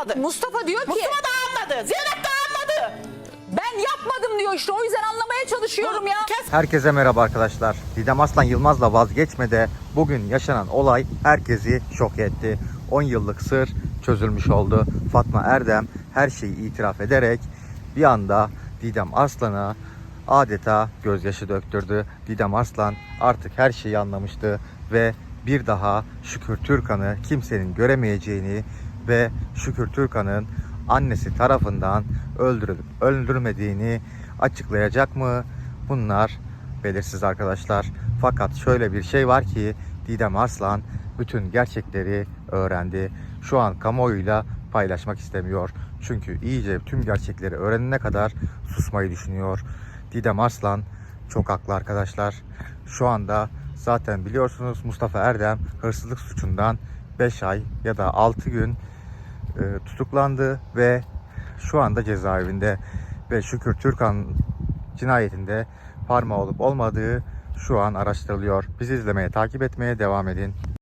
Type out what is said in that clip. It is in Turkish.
anladı. Mustafa diyor ki Mustafa da anladı. Zeynep de anladı. ben yapmadım diyor işte o yüzden anlamaya çalışıyorum ya. Kes. Herkese merhaba arkadaşlar. Didem Aslan Yılmaz'la vazgeçmede bugün yaşanan olay herkesi şok etti. 10 yıllık sır çözülmüş oldu. Fatma Erdem her şeyi itiraf ederek bir anda Didem Arslan'a adeta gözyaşı döktürdü. Didem Arslan artık her şeyi anlamıştı ve bir daha Şükür Türkan'ı kimsenin göremeyeceğini ve Şükür Türkan'ın annesi tarafından öldürülüp öldürmediğini açıklayacak mı? Bunlar belirsiz arkadaşlar. Fakat şöyle bir şey var ki Didem Arslan bütün gerçekleri öğrendi. Şu an kamuoyuyla paylaşmak istemiyor. Çünkü iyice tüm gerçekleri öğrenene kadar susmayı düşünüyor. Didem Arslan çok haklı arkadaşlar. Şu anda zaten biliyorsunuz Mustafa Erdem hırsızlık suçundan 5 ay ya da 6 gün e, tutuklandı ve şu anda cezaevinde ve Şükür Türkan cinayetinde parmağı olup olmadığı şu an araştırılıyor. Bizi izlemeye, takip etmeye devam edin.